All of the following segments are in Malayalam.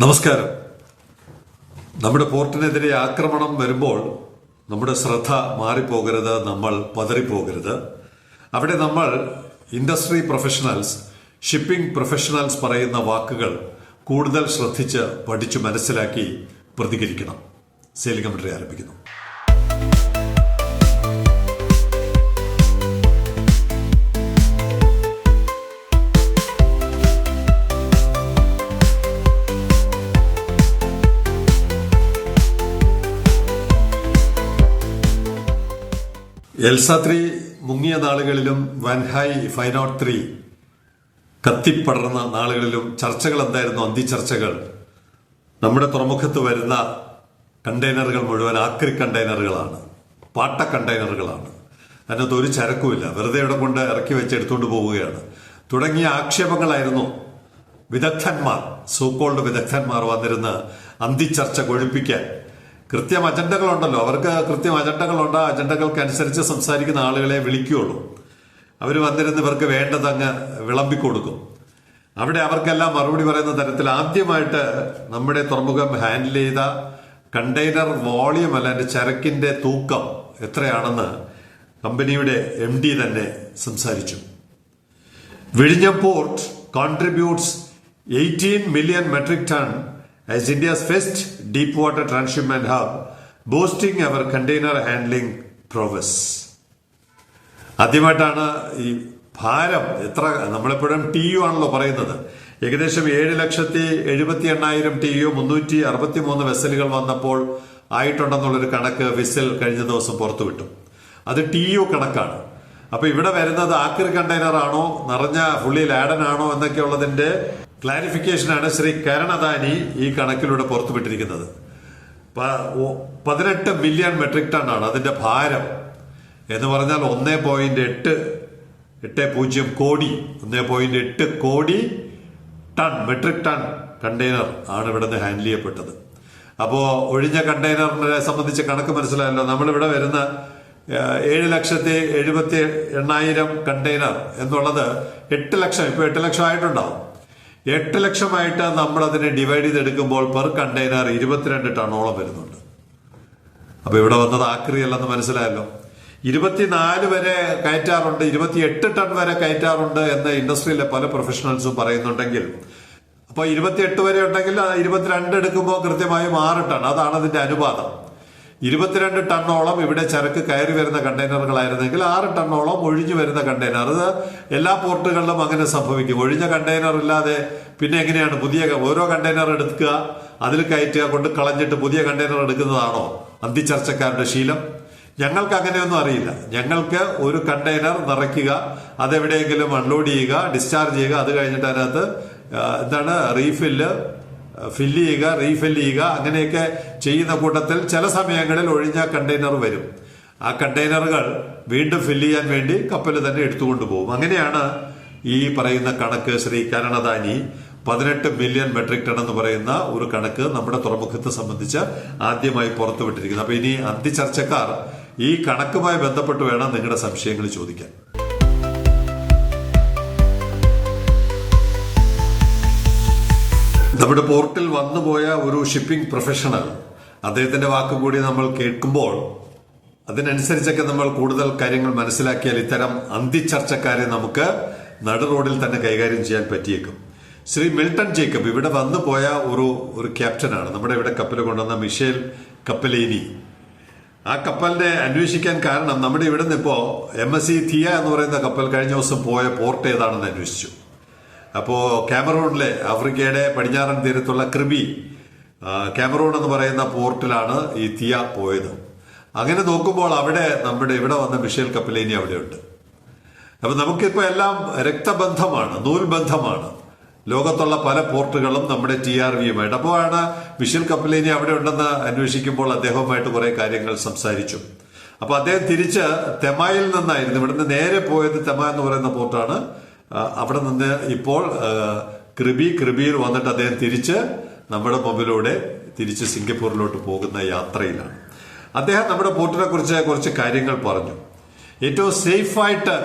നമസ്കാരം. നമ്മുടെ പോർട്ടിനെതിരെ ആക്രമണം വരുമ്പോൾ നമ്മുടെ ശ്രദ്ധ മാറിപ്പോകരുത് നമ്മൾ പതറിപ്പോകരുത്. അവിടെ നമ്മൾ ഇൻഡസ്ട്രി പ്രൊഫഷണൽസ് ഷിപ്പിംഗ് പ്രൊഫഷണൽസ് പറയുന്ന വാക്കുകൾ കൂടുതൽ ശ്രദ്ധിച്ച് പഠിച്ചു മനസ്സിലാക്കി പ്രതികരിക്കണം. സെയിൽ കമന്ററി ആരംഭിക്കുന്നു. എൽസാത്രി മുങ്ങിയ നാളുകളിലും Wan Hai five nought three കത്തിപ്പടർന്ന നാളുകളിലും ചർച്ചകൾ എന്തായിരുന്നു അന്തി ചർച്ചകൾ നമ്മുടെ തുറമുഖത്ത് വരുന്ന കണ്ടെയ്നറുകൾ മുഴുവൻ ആക്രി കണ്ടെയ്നറുകളാണ്. പാട്ട കണ്ടെയ്നറുകളാണ്. അതിനകത്ത് ഒരു ചരക്കുമില്ല. വെറുതെ ഇവിടെ കൊണ്ട് ഇറക്കി വെച്ച് എടുത്തുകൊണ്ട് പോവുകയാണ്. തുടങ്ങിയ ആക്ഷേപങ്ങളായിരുന്നു വിദഗ്ധന്മാർ സൂക്കോൾഡ് വിദഗ്ധന്മാർ വന്നിരുന്ന് അന്തിച്ചർച്ച കൊഴുപ്പിക്കാൻ. കൃത്യം അജണ്ടകളുണ്ടല്ലോ. അവർക്ക് കൃത്യം അജണ്ടകളുണ്ട്. അജണ്ടകൾക്കനുസരിച്ച് സംസാരിക്കുന്ന ആളുകളെ വിളിക്കുകയുള്ളൂ അവർ വന്നിരുന്ന് ഇവർക്ക് വേണ്ടത് അങ്ങ് വിളമ്പിക്കൊടുക്കും. അവിടെ അവർക്കെല്ലാം മറുപടി പറയുന്ന തരത്തിൽ ആദ്യമായിട്ട് നമ്മുടെ തുറമുഖം ഹാൻഡിൽ ചെയ്ത കണ്ടെയ്നർ വോളിയം അല്ല അതിന്റെ ചരക്കിന്റെ തൂക്കം എത്രയാണെന്ന് കമ്പനിയുടെ എം ഡി തന്നെ സംസാരിച്ചു. വിഴിഞ്ഞം port contributes eighteen million metric ton as India's first deep water transshipment hub, boosting our container handling prowess. ആദ്യമായിട്ടാണ് ഈ ഭാരം എത്ര നമ്മളെപ്പോഴും ടി യു ആണല്ലോ പറയുന്നത്. ഏകദേശം ഏഴ് ലക്ഷത്തി എഴുപത്തി എണ്ണായിരം ടി യു മുന്നൂറ്റി അറുപത്തി മൂന്ന് വെസലുകൾ വന്നപ്പോൾ ആയിട്ടുണ്ടെന്നുള്ളൊരു കണക്ക് വിസിൽ കഴിഞ്ഞ ദിവസം പുറത്തുവിട്ടു. അത് ടി യു കണക്കാണ്. അപ്പൊ ഇവിടെ വരുന്നത് ആക്രി കണ്ടെയ്നർ ആണോ നിറഞ്ഞ ഫുള്ളി ലാഡൻ ആണോ എന്നൊക്കെ ഉള്ളതിന്റെ ക്ലാരിഫിക്കേഷനാണ് ശ്രീ കരണദാനി ഈ കണക്കിലൂടെ പുറത്തുവിട്ടിരിക്കുന്നത്. പതിനെട്ട് മില്യൺ മെട്രിക് ടൺ ആണ് അതിന്റെ ഭാരം. എന്ന് പറഞ്ഞാൽ ഒന്നേ പോയിന്റ് എട്ട് എട്ട് പൂജ്യം കോടി ഒന്നേ പോയിന്റ് എട്ട് കോടി ടൺ മെട്രിക് ടൺ കണ്ടെയ്നർ ആണ് ഇവിടുന്ന് ഹാൻഡിൽ ചെയ്യപ്പെട്ടത്. അപ്പോൾ ഒഴിഞ്ഞ കണ്ടെയ്നറിനെ സംബന്ധിച്ച് കണക്ക് മനസ്സിലായല്ലോ. നമ്മളിവിടെ വരുന്ന ഏഴ് ലക്ഷത്തി എഴുപത്തി എണ്ണായിരം കണ്ടെയ്നർ എന്നുള്ളത് എട്ട് ലക്ഷം ഇപ്പൊ എട്ട് ലക്ഷം ആയിട്ടുണ്ടാവും. എട്ട് ലക്ഷമായിട്ട് നമ്മൾ അതിനെ ഡിവൈഡ് ചെയ്തെടുക്കുമ്പോൾ പെർ കണ്ടെയ്നർ ഇരുപത്തിരണ്ട് ടണ്ണോളം വരുന്നുണ്ട്. അപ്പൊ ഇവിടെ വന്നത് ആക്രി അല്ലെന്ന് മനസ്സിലായല്ലോ. ഇരുപത്തിനാല് വരെ കയറ്റാറുണ്ട് ഇരുപത്തിയെട്ട് ടൺ വരെ കയറ്റാറുണ്ട് എന്ന് ഇൻഡസ്ട്രിയിലെ പല പ്രൊഫഷണൽസും പറയുന്നുണ്ടെങ്കിൽ. അപ്പൊ ഇരുപത്തിയെട്ട് വരെ ഉണ്ടെങ്കിൽ ഇരുപത്തിരണ്ട് എടുക്കുമ്പോൾ കൃത്യമായും ആറ് ടൺ അതാണ് അതിന്റെ അനുപാതം. ഇരുപത്തിരണ്ട് ടണ്ണോളം ഇവിടെ ചരക്ക് കയറി വരുന്ന കണ്ടെയ്നറുകളായിരുന്നെങ്കിൽ ആറ് ടണ്ണോളം ഒഴിഞ്ഞു വരുന്ന കണ്ടെയ്നർ. അത് എല്ലാ പോർട്ടുകളിലും അങ്ങനെ സംഭവിക്കും. ഒഴിഞ്ഞ കണ്ടെയ്നർ ഇല്ലാതെ പിന്നെ എങ്ങനെയാണ് പുതിയ ഓരോ കണ്ടെയ്നർ എടുക്കുക? അതിൽ കയറ്റുക കൊണ്ട് കളഞ്ഞിട്ട് പുതിയ കണ്ടെയ്നർ എടുക്കുന്നതാണോ അന്തിച്ചർച്ചക്കാരുടെ ശീലം? ഞങ്ങൾക്ക് അങ്ങനെയൊന്നും അറിയില്ല. ഞങ്ങൾക്ക് ഒരു കണ്ടെയ്നർ നിറയ്ക്കുക അതെവിടെയെങ്കിലും അൺലോഡ് ചെയ്യുക ഡിസ്ചാർജ് ചെയ്യുക അത് കഴിഞ്ഞിട്ട് അതിനകത്ത് എന്താണ് റീഫില്ല് ഫില്ല് ചെയ്യുക റീഫില്ല് ചെയ്യുക അങ്ങനെയൊക്കെ ചെയ്യുന്ന കൂട്ടത്തിൽ ചില സമയങ്ങളിൽ ഒഴിഞ്ഞ കണ്ടെയ്നർ വരും. ആ കണ്ടെയ്നറുകൾ വീണ്ടും ഫില്ല് ചെയ്യാൻ വേണ്ടി കപ്പൽ തന്നെ എടുത്തുകൊണ്ട് പോകും അങ്ങനെയാണ് ഈ പറയുന്ന കണക്ക് ശ്രീ കരണദാനി പതിനെട്ട് മില്യൺ മെട്രിക് ടൺ എന്ന് പറയുന്ന ഒരു കണക്ക് നമ്മുടെ തുറമുഖത്തെ സംബന്ധിച്ച് ആദ്യമായി പുറത്തുവിട്ടിരിക്കുന്നത്. അപ്പൊ ഇനി അന്തിചർച്ചക്കാർ ഈ കണക്കുമായി ബന്ധപ്പെട്ട് വേണം നിങ്ങളുടെ സംശയങ്ങൾ ചോദിക്കാൻ. നമ്മുടെ പോർട്ടിൽ വന്നുപോയ ഒരു ഷിപ്പിംഗ് പ്രൊഫഷണൽ അദ്ദേഹത്തിന്റെ വാക്ക് കൂടി നമ്മൾ കേൾക്കുമ്പോൾ അതിനനുസരിച്ചൊക്കെ നമ്മൾ കൂടുതൽ കാര്യങ്ങൾ മനസ്സിലാക്കിയാൽ ഇത്തരം അന്തിച്ചർച്ചക്കാരെ നമുക്ക് നടു റോഡിൽ തന്നെ കൈകാര്യം ചെയ്യാൻ പറ്റിയേക്കും. ശ്രീ മിൽട്ടൺ ജേക്കബ് ഇവിടെ വന്നു പോയ ഒരു ഒരു ക്യാപ്റ്റനാണ് നമ്മുടെ ഇവിടെ കപ്പൽ കൊണ്ടുവന്ന മിഷേൽ കപ്പലേനി. ആ കപ്പലിനെ അന്വേഷിക്കാൻ കാരണം നമ്മുടെ ഇവിടെ നിന്ന് ഇപ്പോ എം എസ് സി തിയ എന്ന് പറയുന്ന കപ്പൽ കഴിഞ്ഞ ദിവസം പോയ പോർട്ട് ഏതാണെന്ന് അന്വേഷിച്ചു. അപ്പോ കാമറൂണിലെ ആഫ്രിക്കയുടെ പടിഞ്ഞാറൻ തീരത്തുള്ള ക്രിബി ക്യാമറൂൺ എന്ന് പറയുന്ന പോർട്ടിലാണ് ഈ തിയ പോയത്. അങ്ങനെ നോക്കുമ്പോൾ അവിടെ നമ്മുടെ ഇവിടെ വന്ന മിഷേൽ കപ്പലേനി അവിടെയുണ്ട്. അപ്പൊ നമുക്കിപ്പോ എല്ലാം രക്തബന്ധമാണ് നൂൽബന്ധമാണ്. ലോകത്തുള്ള പല പോർട്ടുകളും നമ്മുടെ ടി ആർ വിയുമായിട്ട്. അപ്പോഴാണ് മിഷേൽ കപ്പലേനി അവിടെ ഉണ്ടെന്ന് അന്വേഷിക്കുമ്പോൾ അദ്ദേഹവുമായിട്ട് കുറേ കാര്യങ്ങൾ സംസാരിച്ചു. അപ്പൊ അദ്ദേഹം തിരിച്ച് തെമായിൽ നിന്നായിരുന്നു. ഇവിടുന്ന് നേരെ പോയത് തെമ എന്ന് പറയുന്ന പോർട്ടാണ് അവിടെ നിന്ന് ഇപ്പോൾ കൃപി ക്രിബിയിൽ വന്നിട്ട് അദ്ദേഹം തിരിച്ച് നമ്മുടെ മുമ്പിലൂടെ തിരിച്ച് സിംഗപ്പൂരിലോട്ട് പോകുന്ന യാത്രയിലാണ്. അദ്ദേഹം നമ്മുടെ പോർട്ടിനെ കുറിച്ച് കുറച്ച് കാര്യങ്ങൾ പറഞ്ഞു. ഏറ്റവും സേഫായിട്ട്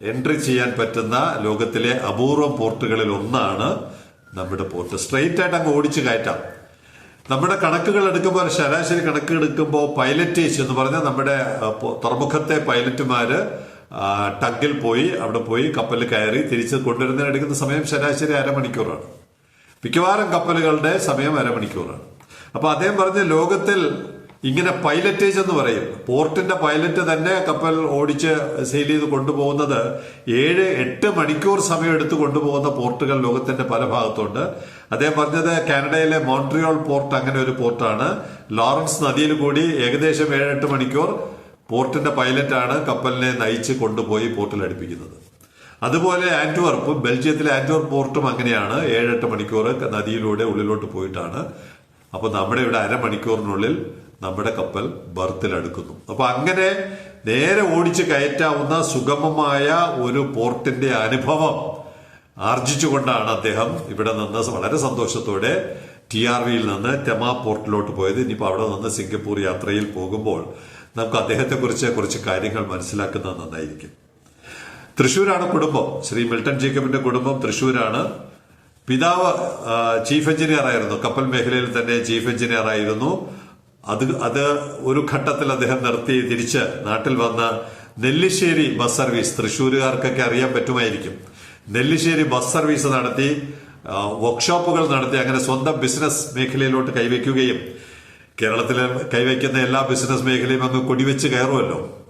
എൻട്രി ചെയ്യാൻ പറ്റുന്ന ലോകത്തിലെ അപൂർവം പോർട്ടുകളിൽ ഒന്നാണ് നമ്മുടെ പോർട്ട് സ്ട്രെയിറ്റ് ആയിട്ട് അങ്ങ് ഓടിച്ചു കയറ്റാം. നമ്മുടെ കണക്കുകൾ എടുക്കുമ്പോൾ ശരാശരി കണക്ക് എടുക്കുമ്പോൾ പൈലറ്റേജ് എന്ന് പറഞ്ഞാൽ നമ്മുടെ തുറമുഖത്തെ പൈലറ്റുമാര് ടഗിൽ പോയി അവിടെ പോയി കപ്പലിൽ കയറി തിരിച്ച് കൊണ്ടുവരുന്നതിന് എടുക്കുന്ന സമയം ശരാശരി അരമണിക്കൂറാണ്. മിക്കവാറും കപ്പലുകളുടെ സമയം അരമണിക്കൂറാണ്. അപ്പൊ അദ്ദേഹം പറഞ്ഞ ലോകത്തിൽ ഇങ്ങനെ പൈലറ്റേജ് എന്ന് പറയും. പോർട്ടിന്റെ പൈലറ്റ് തന്നെ കപ്പൽ ഓടിച്ച് സെയിൽ ചെയ്ത് കൊണ്ടുപോകുന്നത് ഏഴ് എട്ട് മണിക്കൂർ സമയം എടുത്ത് കൊണ്ടുപോകുന്ന പോർട്ടുകൾ ലോകത്തിന്റെ പല ഭാഗത്തുണ്ട്. അദ്ദേഹം പറഞ്ഞത് കാനഡയിലെ മോൺട്രിയോൾ പോർട്ട് അങ്ങനെ ഒരു പോർട്ടാണ്. ലോറൻസ് നദിയിൽ കൂടി ഏകദേശം ഏഴെട്ട് മണിക്കൂർ പോർട്ടിന്റെ പൈലറ്റാണ് കപ്പലിനെ നയിച്ച് കൊണ്ടുപോയി പോർട്ടിൽ അടുപ്പിക്കുന്നത്. അതുപോലെ ആന്റ്വർപ്പ് ബെൽജിയത്തിലെ ആന്റ്വർപ്പ് പോർട്ടും അങ്ങനെയാണ് ഏഴെട്ട് മണിക്കൂർ നദിയിലൂടെ ഉള്ളിലോട്ട് പോയിട്ടാണ്. അപ്പൊ നമ്മുടെ ഇവിടെ അരമണിക്കൂറിനുള്ളിൽ നമ്മുടെ കപ്പൽ ബർത്തിൽ അടുക്കുന്നു. അപ്പൊ അങ്ങനെ നേരെ ഓടിച്ച് കയറ്റാവുന്ന സുഗമമായ ഒരു പോർട്ടിന്റെ അനുഭവം ആർജിച്ചുകൊണ്ടാണ് അദ്ദേഹം ഇവിടെ നിന്ന് വളരെ സന്തോഷത്തോടെ ടി ആർ വിയിൽ നിന്ന് തെമാ പോർട്ടിലോട്ട് പോയത്. ഇനിയിപ്പോൾ അവിടെ നിന്ന് സിംഗപ്പൂർ യാത്രയിൽ പോകുമ്പോൾ നമുക്ക് അദ്ദേഹത്തെ കുറിച്ച് കുറച്ച് കാര്യങ്ങൾ മനസ്സിലാക്കുന്നത് നന്നായിരിക്കും. തൃശ്ശൂരാണ് കുടുംബം. ശ്രീ മിൽട്ടൺ ജേക്കബിന്റെ കുടുംബം തൃശ്ശൂരാണ്. പിതാവ് ചീഫ് എഞ്ചിനീയർ ആയിരുന്നു കപ്പൽ മേഖലയിൽ തന്നെ ചീഫ് എഞ്ചിനീയർ ആയിരുന്നു അത് അത് ഒരു ഘട്ടത്തിൽ അദ്ദേഹം നിർത്തി തിരിച്ച് നാട്ടിൽ വന്ന് നെല്ലിശ്ശേരി ബസ് സർവീസ് തൃശ്ശൂരുകാർക്കൊക്കെ അറിയാൻ പറ്റുമായിരിക്കും. നെല്ലിശ്ശേരി ബസ് സർവീസ് നടത്തി വർക്ക്ഷോപ്പുകൾ നടത്തി അങ്ങനെ സ്വന്തം ബിസിനസ് മേഖലയിലോട്ട് കൈവയ്ക്കുകയും കേരളത്തിലെ കൈവയ്ക്കുന്ന എല്ലാ ബിസിനസ് മേഖലയും അങ്ങ് കൊടിവെച്ച് കയറുമല്ലോ.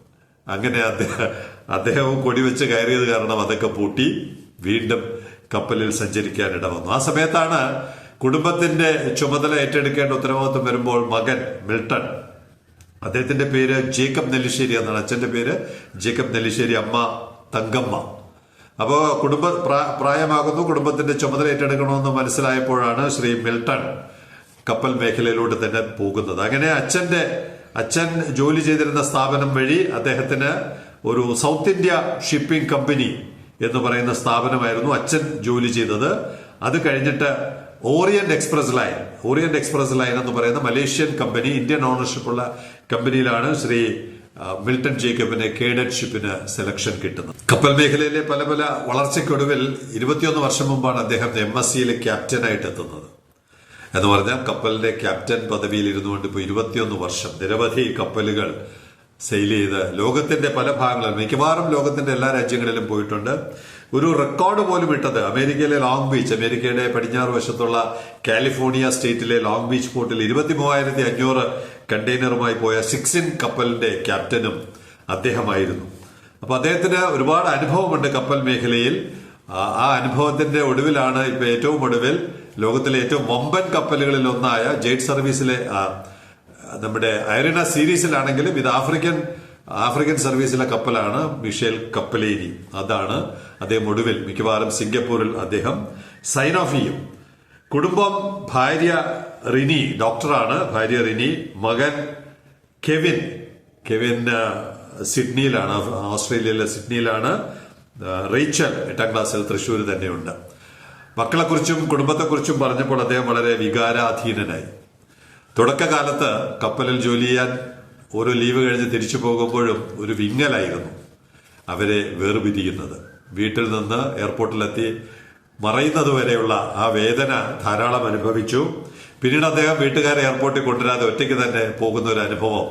അങ്ങനെ അദ്ദേഹം അദ്ദേഹവും കൊടിവെച്ച് കയറിയത് കാരണം അതൊക്കെ പൂട്ടി വീണ്ടും കപ്പലിൽ സഞ്ചരിക്കാൻ ഇട വന്നു ആ സമയത്താണ് കുടുംബത്തിന്റെ ചുമതല ഏറ്റെടുക്കേണ്ട ഉത്തരവാദിത്വം വരുമ്പോൾ മകൻ മിൽട്ടൺ. അദ്ദേഹത്തിന്റെ പേര് ജേക്കബ് നെല്ലിശ്ശേരി എന്നാണ്. അച്ഛന്റെ പേര് ജേക്കബ് നെല്ലിശ്ശേരി അമ്മ തങ്കമ്മ. അപ്പോ കുടുംബ പ്രാ- പ്രായമാകുന്നു. കുടുംബത്തിന്റെ ചുമതല ഏറ്റെടുക്കണമെന്ന് മനസ്സിലായപ്പോഴാണ് ശ്രീ മിൽട്ടൺ കപ്പൽ മേഖലയിലൂടെ തന്നെ പോകുന്നത്. അങ്ങനെ അച്ഛന്റെ അച്ഛൻ ജോലി ചെയ്തിരുന്ന സ്ഥാപനം വഴി അദ്ദേഹത്തിന് ഒരു സൗത്ത് ഇന്ത്യ ഷിപ്പിംഗ് കമ്പനി എന്ന് പറയുന്ന സ്ഥാപനമായിരുന്നു അച്ഛൻ ജോലി ചെയ്തത്. അത് കഴിഞ്ഞിട്ട് Orient Express Line Orient Express Line എന്ന് പറയുന്ന മലേഷ്യൻ കമ്പനി ഇന്ത്യൻ ഓണർഷിപ്പുള്ള കമ്പനിയിലാണ് ശ്രീ മിൽട്ടൺ ജേക്കബിന് കേഡറ്റ് ഷിപ്പിന് സെലക്ഷൻ കിട്ടുന്നത്. കപ്പൽ മേഖലയിലെ പല പല വളർച്ചയ്ക്കൊടുവിൽ ഇരുപത്തിയൊന്ന് വർഷം മുമ്പാണ് അദ്ദേഹം എം എസ് സിയിലെ ക്യാപ്റ്റനായിട്ട് എത്തുന്നത് എന്ന് പറഞ്ഞാൽ കപ്പലിന്റെ ക്യാപ്റ്റൻ പദവിയിൽ ഇരുന്നുകൊണ്ട് ഇപ്പോൾ ഇരുപത്തിയൊന്ന് വർഷം നിരവധി കപ്പലുകൾ സെയിൽ ചെയ്ത് ലോകത്തിന്റെ പല ഭാഗങ്ങളിലും മിക്കവാറും ലോകത്തിന്റെ എല്ലാ രാജ്യങ്ങളിലും പോയിട്ടുണ്ട്. ഒരു റെക്കോർഡ് പോലും ഇട്ടത് അമേരിക്കയിലെ ലോങ് ബീച്ച് അമേരിക്കയുടെ പടിഞ്ഞാറ് വശത്തുള്ള കാലിഫോർണിയ സ്റ്റേറ്റിലെ ലോങ് ബീച്ച് പോർട്ടിൽ ഇരുപത്തി മൂവായിരത്തി അഞ്ഞൂറ് കണ്ടെയ്നറുമായി പോയ സിക്സിൻ കപ്പലിന്റെ ക്യാപ്റ്റനും അദ്ദേഹമായിരുന്നു. അപ്പൊ അദ്ദേഹത്തിന് ഒരുപാട് അനുഭവമുണ്ട് കപ്പൽ മേഖലയിൽ. ആ- അനുഭവത്തിന്റെ ഒടുവിലാണ് ഇപ്പൊ ഏറ്റവും ഒടുവിൽ ലോകത്തിലെ ഏറ്റവും വമ്പൻ കപ്പലുകളിൽ ഒന്നായ ജെയ്റ്റ് സർവീസിലെ നമ്മുടെ ഐറിന സീരീസിലാണെങ്കിലും ഇത് ആഫ്രിക്കൻ ആഫ്രിക്കൻ സർവീസിലെ കപ്പലാണ് മിഷേൽ കപ്പലേരി. അതാണ് അദ്ദേഹം ഒടുവിൽ മിക്കവാറും സിംഗപ്പൂരിൽ അദ്ദേഹം സൈൻ ഓഫ് ചെയ്യും. കുടുംബം ഭാര്യ റിനി ഡോക്ടറാണ് ഭാര്യ റിനി മകൻ കെവിൻ കെവിൻ സിഡ്നിയിലാണ് ഓസ്ട്രേലിയയിലെ സിഡ്നിയിലാണ് റേച്ചൽ എട്ടാം ക്ലാസ്സിൽ തൃശ്ശൂർ തന്നെയുണ്ട്. മക്കളെക്കുറിച്ചും കുടുംബത്തെക്കുറിച്ചും പറഞ്ഞപ്പോൾ അദ്ദേഹം വളരെ വികാരാധീനനായി. തുടക്കകാലത്ത് കപ്പലിൽ ജോലി ചെയ്യാൻ ഓരോ ലീവ് കഴിഞ്ഞ് തിരിച്ചു പോകുമ്പോഴും ഒരു വിങ്ങലായിരുന്നു അവരെ വേർപിരിയുന്നത്. വീട്ടിൽ നിന്ന് എയർപോർട്ടിലെത്തി മറയുന്നത് വരെയുള്ള ആ വേദന ധാരാളം അനുഭവിച്ചു. പിന്നീട് അദ്ദേഹം വീട്ടുകാരെ എയർപോർട്ടിൽ കൊണ്ടുവരാതെ ഒറ്റയ്ക്ക് തന്നെ പോകുന്ന ഒരു അനുഭവം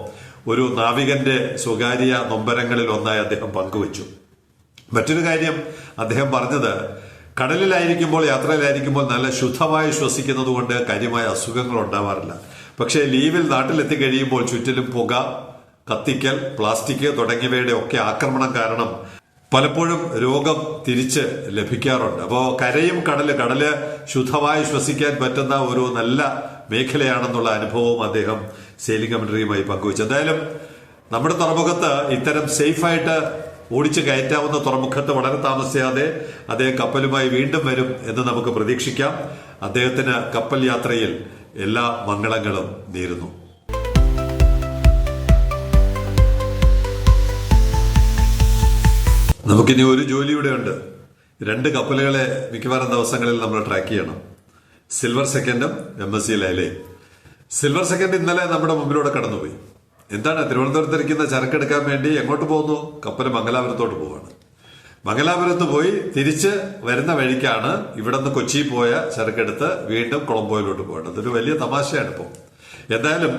ഒരു നാവികന്റെ സ്വകാര്യ നൊമ്പരങ്ങളിൽ ഒന്നായി അദ്ദേഹം പങ്കുവച്ചു. മറ്റൊരു കാര്യം അദ്ദേഹം പറഞ്ഞത് കടലിലായിരിക്കുമ്പോൾ യാത്രയിലായിരിക്കുമ്പോൾ നല്ല ശുദ്ധമായി ശ്വസിക്കുന്നത് കൊണ്ട് കാര്യമായ അസുഖങ്ങൾ ഉണ്ടാവാറില്ല. പക്ഷേ ലീവിൽ നാട്ടിലെത്തി കഴിയുമ്പോൾ ചുറ്റിലും പുക കത്തിക്കൽ പ്ലാസ്റ്റിക് തുടങ്ങിയവയുടെ ഒക്കെ ആക്രമണം കാരണം പലപ്പോഴും രോഗം തിരിച്ച് ലഭിക്കാറുണ്ട്. അപ്പോൾ കരയും കടൽ കടൽ ശുദ്ധമായി ശ്വസിക്കാൻ പറ്റുന്ന ഒരു നല്ല മേഖലയാണെന്നുള്ള അനുഭവവും അദ്ദേഹം സെയിലിംഗ് കമന്ററിയുമായി പങ്കുവച്ചു. എന്തായാലും നമ്മുടെ തുറമുഖത്ത് ഇത്തരം സേഫായിട്ട് ഓടിച്ചു കയറ്റാവുന്ന തുറമുഖത്ത് വളരെ താമസിയാതെ അദ്ദേഹം കപ്പലുമായി വീണ്ടും വരും എന്ന് നമുക്ക് പ്രതീക്ഷിക്കാം. അദ്ദേഹത്തിന് കപ്പൽ യാത്രയിൽ എല്ലാ മംഗളങ്ങളും നേരുന്നു. നമുക്കിനി ഒരു ജോലിയുടെ ഉണ്ട്. രണ്ട് കപ്പലുകളെ മിക്കവാറും ദിവസങ്ങളിൽ നമ്മൾ ട്രാക്ക് ചെയ്യണം. സിൽവർ സെക്കൻഡും എം എസ് സി ലൈലയും സിൽവർ സെക്കൻഡ് ഇന്നലെ നമ്മുടെ മുമ്പിലൂടെ കടന്നുപോയി. എന്താണ് തിരുവനന്തപുരത്ത് ഇരിക്കുന്ന ചരക്കെടുക്കാൻ വേണ്ടി എങ്ങോട്ട് പോകുന്നു? കപ്പൽ മംഗലാപുരത്തോട്ട് പോവാണ്. മംഗലാപുരത്ത് പോയി തിരിച്ച് വരുന്ന വഴിക്കാണ് ഇവിടെ നിന്ന് കൊച്ചി പോയ ചരക്കെടുത്ത് വീണ്ടും കൊളംബോയിലോട്ട് പോകേണ്ടത്. ഇതൊരു വലിയ തമാശയാണ് ഇപ്പോൾ എന്തായാലും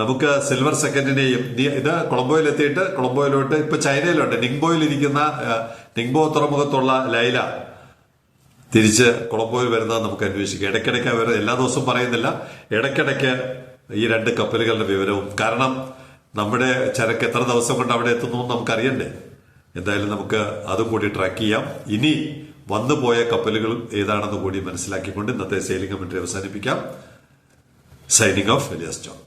നമുക്ക് സിൽവർ സെക്കൻഡിനെയും ഇത് കൊളംബോയിൽ എത്തിയിട്ട് കൊളംബോയിലോട്ട് ഇപ്പൊ ചൈനയിലുണ്ട്. നിങ്ബോയിൽ ഇരിക്കുന്ന നിങ്ബോ തുറമുഖത്തുള്ള ലൈല തിരിച്ച് കൊളംബോയിൽ വരുന്നത് നമുക്ക് അന്വേഷിക്കാം. ഇടയ്ക്കിടയ്ക്ക് അവർ എല്ലാ ദിവസവും പറയുന്നില്ല. ഇടയ്ക്കിടയ്ക്ക് ഈ രണ്ട് കപ്പലുകളുടെ വിവരവും. കാരണം നമ്മുടെ ചരക്ക് എത്ര ദിവസം കൊണ്ട് അവിടെ എത്തുന്നു നമുക്ക് അറിയണ്ടേ എന്തായാലും നമുക്ക് അതും കൂടി ട്രാക്ക് ചെയ്യാം. ഇനി വന്നുപോയ കപ്പലുകൾ ഏതാണെന്ന് കൂടി മനസ്സിലാക്കിക്കൊണ്ട് ഇന്നത്തെ സെയിലിംഗ് കമന്ററി അവസാനിപ്പിക്കാം. സൈനിങ് ഓഫ് വലിയ സ്റ്റോൺ